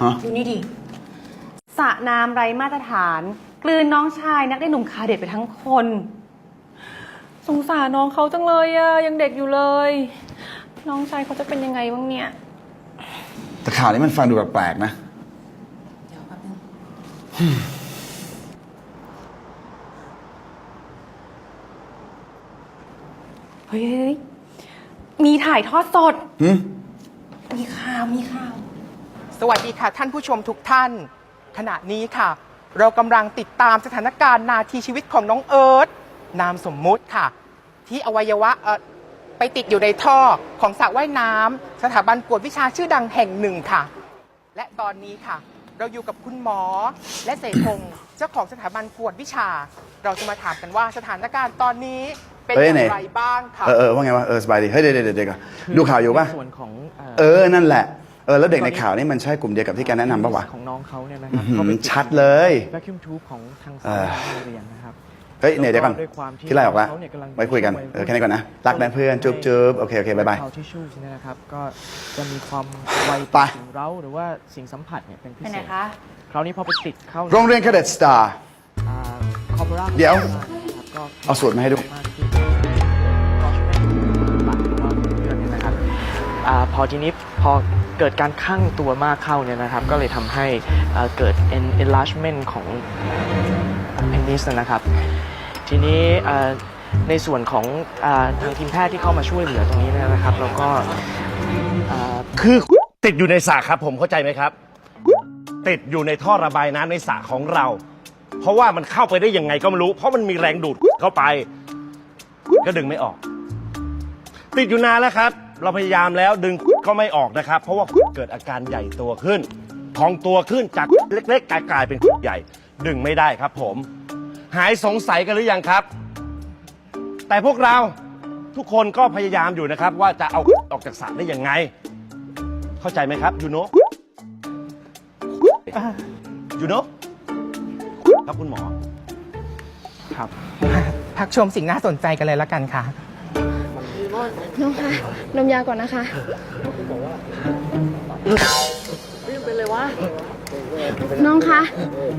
ฮะ ดูนี่ดิสระน้ำไร้มาตรฐาน กลืนน้องชายนักได้หนุ่มคาเด็ดไปทั้งคน สงสารน้องเขาจังเลยอะยังเด็กอยู่เลย น้องชายเขาจะเป็นยังไงบ้างเนี่ย แต่ข่าวนี้มันฟังดูแปลกๆนะ เดี๋ยวแป๊บนึงเฮ้ยเฮ้ยมีถ่ายทอดสด หืมมีข่าวมีข่าว สวัสดีค่ะท่านผู้ชมทุกท่าน ขณะนี้ค่ะ เรากำลังติดตามสถานการณ์นาทีชีวิตของน้องเอิร์ธนามสมมุติค่ะ ที่อวัยวะเอ่อไปติดอยู่ในท่อของสระว่ายน้ำสถาบันกวดวิชาชื่อดังแห่งหนึ่งค่ะ และตอนนี้ค่ะ เราอยู่กับคุณหมอ และเสพงศ์เจ้าของสถาบันกวดวิชา เราจะมาถามกันว่าสถานการณ์ตอนนี้เป็นเอ้ยอย่าไหน งไรบ้างค่ะ เออเออว่าไงวะเออสบายดีเฮ้ยเดี๋ยวเดี๋ยวเดี๋ยวก่อนดูข่าวอยู่ป่ะ ในส่วนของเอ่อเออนั่นแหละ เออแล้วเด็กในข่าวนี่มันใช่กลุ่มเดียวกับที่แกแนะนำป่ะวะ ของน้องเขาเนี่ยนะคอื้รัอบหือก็ไปติชัดเลยแวคคิวมทูบของทางเอสาอยโรงเรียนนะครับเฮ้ยเนี่ยเดี๋ยวก่อนด้วยความที่ที่ไล่ออกละเขาเนี่ยกำลังไว้คุยกันเออแค่นี้ก่อนนะรักนะเพื่อนจุ๊บจุ๊บโอเคโอเคบายบาย เขาที่ชูเนี่ยนะครับก็จะมีความไวไปต่อสิ่งเร้าหรือว่าสิ่งสัมผัสเนี่ยเป็นพิไปเศไหนษคะ คราวนี้พอไปติดเข้าโรงเรียนคาเด็ดสตาร์ คอมราเดี๋ยวก็เอาสูตรมาให้ดู มากขึ้นก็ช่วยปัดว่าเรื่องนี้นะครับอ่าพอทีนี้พอ เกิดการข้างตัวมากเข้าเนี่ยนะครับ ก็เลยทำให้เกิด enlargement ของ penis นะครับ ทีนี้ในส่วนของทางทีมแพทย์ที่เข้ามาช่วยเหลือตรงนี้นะครับ แล้วก็คือติดอยู่ในสระครับผมเข้าใจไหมครับ ติดอยู่ในท่อระบายน้ำในสระของเรา เพราะว่ามันเข้าไปได้ยังไงก็ไม่รู้ เพราะมันมีแรงดูดเข้าไป ก็ดึงไม่ออก ติดอยู่นานแล้วครับ เราพยายามแล้วดึง ก็ไม่ออกนะครับ เพราะว่าเกิดอาการใหญ่ตัวขึ้นพองตัวขึ้นจากเล็กๆกลายเป็นใหญ่ ดึงไม่ได้ครับผม หายสงสัยกันหรือยังครับ แต่พวกเราทุกคนก็พยายามอยู่นะครับ ว่าจะเอาออกจากสระได้ยังไง เข้าใจไหมครับยูโนยูโนครับคุณหมอ ครับ พักชมสิ่งน่าสนใจกันเลยละกันค่ะ น้องคะดมยาก่อนนะคะน้องคะ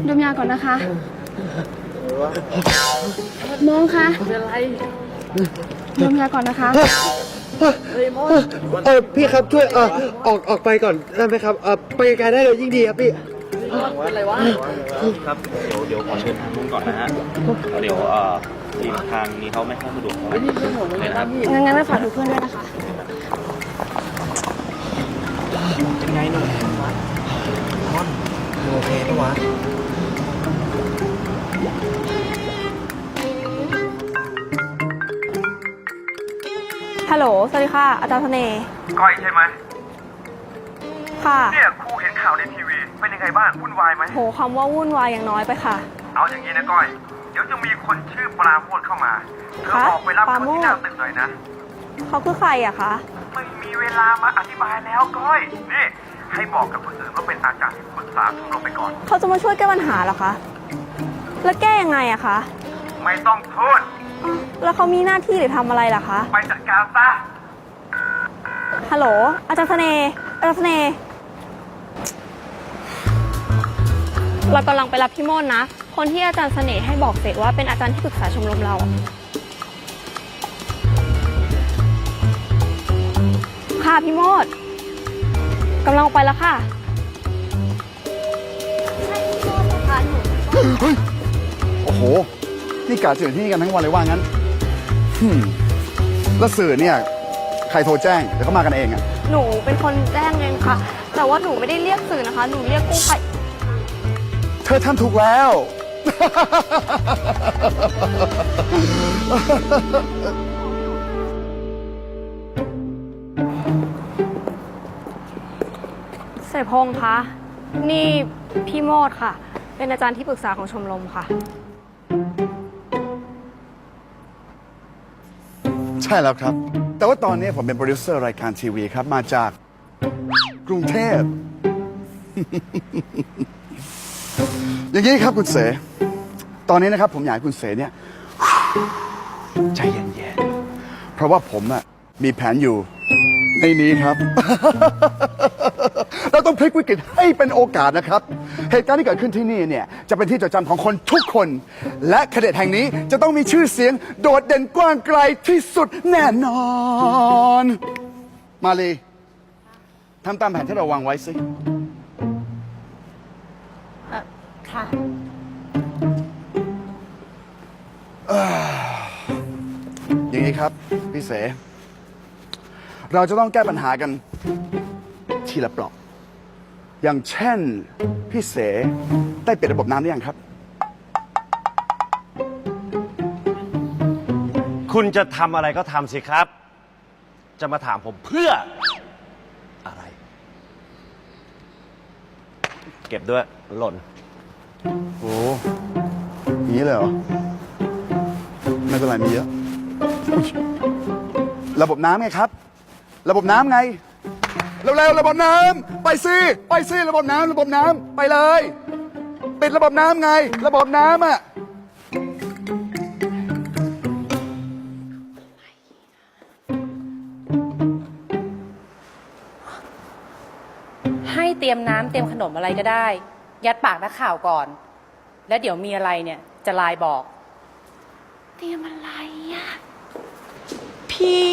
ดมยาก่อนนะคะ น้องคะดมยาก่อนนะคะเออพี่ครับช่วยเออออกออกไปก่อนได้ไหมครับเออไปไกลๆได้เลยยิ่งดีครับพี่ครับ เดี๋ยวเดี๋ยวขอเชิญทางนู้นก่อนนะฮะแล้วเดี๋ยวเอ่อ ทีมทางนี้เขาไม่ค่อยสะดวกเท่าไหร่เลยนะครับงั้นงั้นไปฝากดูเพื่อนด้วยนะคะเป็นไงหนุ่มโอเคปะวะฮัลโหล สวัสดีค่ะ อาจารย์เสน่ห์ก้อยใช่ไหมค่ะ เนี่ยครูเห็นข่าวในทีวี เป็นยังไงบ้างวุ่นวายไหมโหคำว่าวุ่นวายยังน้อยไปค่ะ เอาอย่างนี้นะก้อย เดี๋ยวจะมีคนชื่อปราโมทเข้ามาเธอฮะออกไปรับปราเขาโมทที่หน้าตึกหน่อยนะ เขาคือใครอะคะ ไม่มีเวลามาอธิบายแล้วก้อย นี่ ให้บอกกับคนอื่นว่าเป็นอาจารย์ที่ปรึกษาชมรมไปก่อน เขาจะมาช่วยแก้ปัญหาเหรอคะ แล้วแก้ยังไงอะคะ ไม่ต้องโทษอ้าวแล้วเขามีหน้าที่หรือทำอะไรล่ะคะ ไปจัดการซะ ฮัลโหล อาจารย์เสน่ห์อาจารย์เสน่ห์เรากำลังไปรับพี่โมนนะ คนที่อาจารย์เสน่ห์ให้บอกเสร็จว่าเป็นอาจารย์ที่ปรึกษาชมรมเราอะค่ะพี่โมดกำลังไปแล้วค่ะโอ้โห นี่กาจะอยู่ที่นี่กันทั้งวันเลยว่างั้นหืมแล้วสื่อเนี่ย ใครโทรแจ้งเดี๋ยวเขามากันเองอะหนูเป็นคนแจ้งเองค่ะ แต่ว่าหนูไม่ได้เรียกสื่อนะคะ หนูเรียกกู้ภัย เธอทำถูกแล้ว เสพงษ์คะ นี่พี่โมดค่ะ เป็นอาจารย์ที่ปรึกษาของชมรมค่ะ ใช่แล้วครับ แต่ว่าตอนนี้ผมเป็นโปรดิวเซอร์รายการทีวีครับ มาจากกรุงเทพ อย่างนี้ครับคุณเส ตอนนี้นะครับผมอยากให้คุณเสเนี่ยใจเย็นๆ เพราะว่าผมอะมีแผนอยู่ ในนี้ครับ เราต้องพลิกวิกฤตให้เป็นโอกาสนะครับ เหตุการณ์ที่เกิดขึ้นที่นี่เนี่ยจะเป็นที่จดจำของคนทุกคน และคาเดตแห่งนี้จะต้องมีชื่อเสียงโดดเด่นกว้างไกลที่สุดแน่นอน มาเลยทำตามแผนที่เราวางไว้สิ ค่ะ อย่างนี้ครับ พี่เส เราจะต้องแก้ปัญหากันทีละเปลอก อย่างเช่น พี่เสได้ปิดระบบน้ำหรือยังครับ คุณจะทำอะไรก็ทำสิครับ จะมาถามผมเพื่ออะไร เก็บด้วยหล่นโอ้อย่าง นี้เลยเหรอ ไม่เป็นไรมีเยอะ ระบบน้ำไงครับ ระบบน้ำไง เร็วๆระบบน้ำไปสิไปสิระบบน้ำระบบน้ำไปเลยปิดระบบน้ำไง ระบบน้ำอะให้เตรียมน้ำเตรียมขนมอะไรก็ได้ ยัดปากนักข่าวก่อน แล้วเดี๋ยวมีอะไรเนี่ย จะไลน์บอก เตรียมอะไรอะพี่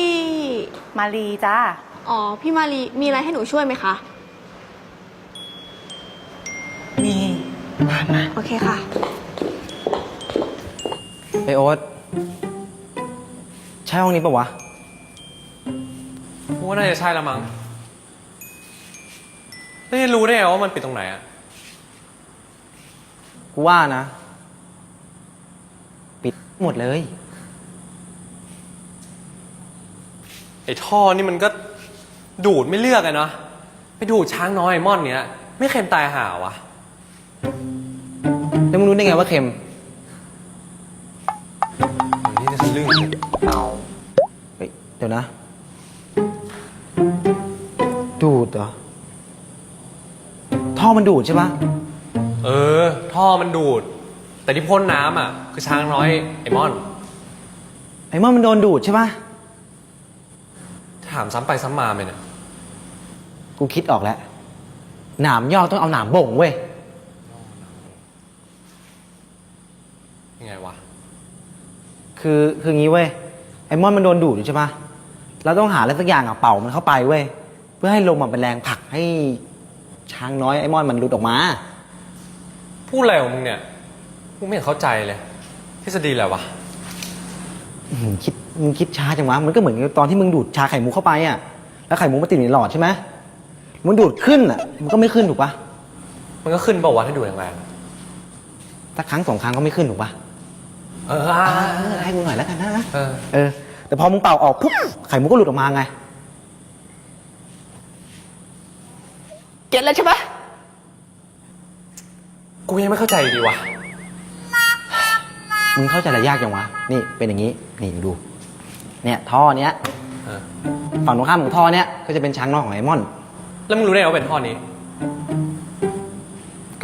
มารีจ้าอ๋อ พี่มารีมีอะไรให้หนูช่วยไหมคะ มีโอเคค่ะ ไอโอ๊ตใช่ห้องนี้ปะวะ กูว่าน่าจะใช่ละมั้งแล้วจะรู้ได้ไงว่ามันปิดตรงไหนอะกูว่านะปิด หมดเลย ไอ้ท่อนี่มันก็ดูดไม่เลือกอะเนาะไปดูดช้างน้อยไอ้ม่อนเนี้ยไม่เค็มตายห่าวะแล้วมึงรู้ได้ไงว่าเค็ม นี่น่าจะลื่นเลยเฮ้ย เดี๋ยวนะ ดูดเหรอ ท่อมันดูดใช่ปะ เออ ท่อมันดูด แต่ที่พ่นน้ำอะคือช้างน้อยไอ้ม่อน ไอ้เมื่อมันโดนดูดใช่ปะถามซ้ำไปซ้ำมาไปเนี่ยกูคิดออกแล้ว หนามยอกต้องเอาหนามบ่งเว้ย ยังไงวะ คือคืองี้เว้ย ไอ้มอนมันโดนดูดอยู่ใช่ปะเราต้องหาอะไรสักอย่างอะเป่ามันเข้าไปเว้ย เพื่อให้ลมมันเป็นแรงผลักให้ช้างน้อยไอ้มอนมันหลุดออกมา พูดอะไรของมึงเนี่ย กูไม่เห็นเข้าใจเลยทฤษฎีอะไรวะ มึงคิดมึงคิดช้าจังวะมันก็เหมือนกับตอนที่มึงดูดชาไข่มุกเข้าไปอะแล้วไข่มุกมันติดอยู่ในหลอดใช่ไหมมึงดูดขึ้นอะมันก็ไม่ขึ้นถูกปะมันก็ขึ้นเปล่าวะถ้าดูแรงถ้าครั้งสองครั้งก็ไม่ขึ้นถูกปะๆเอออะเออให้กูหน่อยแล้วกันนะเออ เออ แต่พอมึงเป่าออกปุ๊บไข่มุกก็หลุดออกมาไง เก็ตแล้วใช่ปะกูยังไม่เข้าใจดีวะ มึงเข้าใจอะไรยากจังวะ นี่เป็นอย่างนี้ นี่ดู เนี่ยท่อเนี้ยเออ ฝั่งตรงข้ามของท่อเนี้ยก็จะเป็นช้างน้อยของไอมอน แล้วมึงรู้ได้ไงว่าเป็นท่อนี้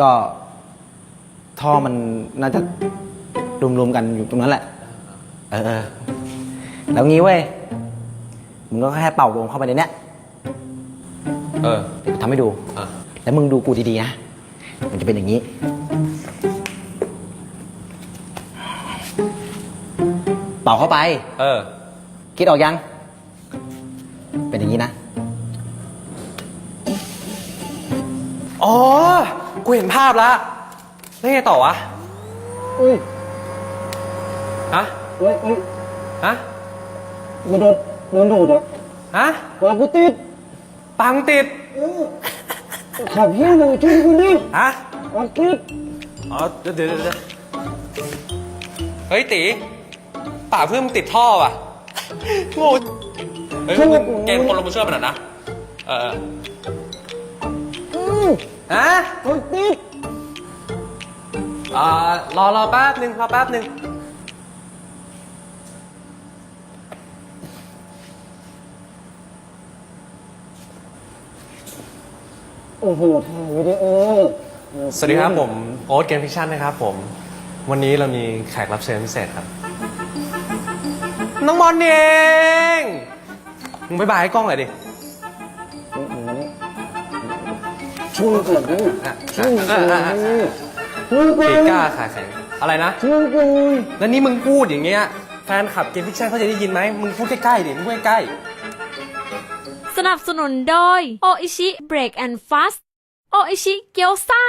ก็ท่อมันน่าจะรวมๆกันอยู่ตรงนั้นแหละ เออเออแล้วงี้เว้ย มึงก็แค่เป่าลมเข้าไปในเนี้ยเออเดี๋ยวกูทำให้ดู อะแล้วมึงดูกูดีๆนะ มันจะเป็นอย่างนี้ เป่าเข้าไป เออ คิดออกยัง เป็นอย่างนี้นะ อ๋อ กูเห็นภาพแล้ว แล้วไงต่อวะ อุ้ยฮะ อุ้ยอุ้ยฮะมันโดนโดนดูดอะฮะปากกูติดปังติดขับเฮี้ยหนึ่งช่วยกูดิฮะปากติดอ๋อ เดี๋ยวเดี๋ยวเดี๋ยวเฮ้ยตี ป่าเพื่อนมึงติดท่อว่ะโง่เฮ้ยมึงเกณฑ์คนลงมาช่วยมันหน่อยนะ เออเออฮะปากติดอ่ารอรอแป๊บหนึ่งรอแป๊บหนึ่งโอ้โหถ่ายวิดีโอสวัสดีครับผม โอ๊ตเกมฟิคชั่นนะครับผม วันนี้เรามีแขกรับเชิญพิเศษครับ น้องบอลนี่เองมึงบายบายให้กล้องหน่อยดิช่วยกันด้วยอะช่วยกันด้วยช่วยตีกันกล้าขาแข็งอะไรนะ ช่วยกันแล้วนี่มึงพูดอย่างเงี้ยแฟนขับเกมฟิกชั่นเขาจะได้ยินไหมมึงพูดใกล้ๆดิมึงพูดใกล้ๆสนับสนุนโดยโออิชิ Break and Fast โออิชิเกียวซ่า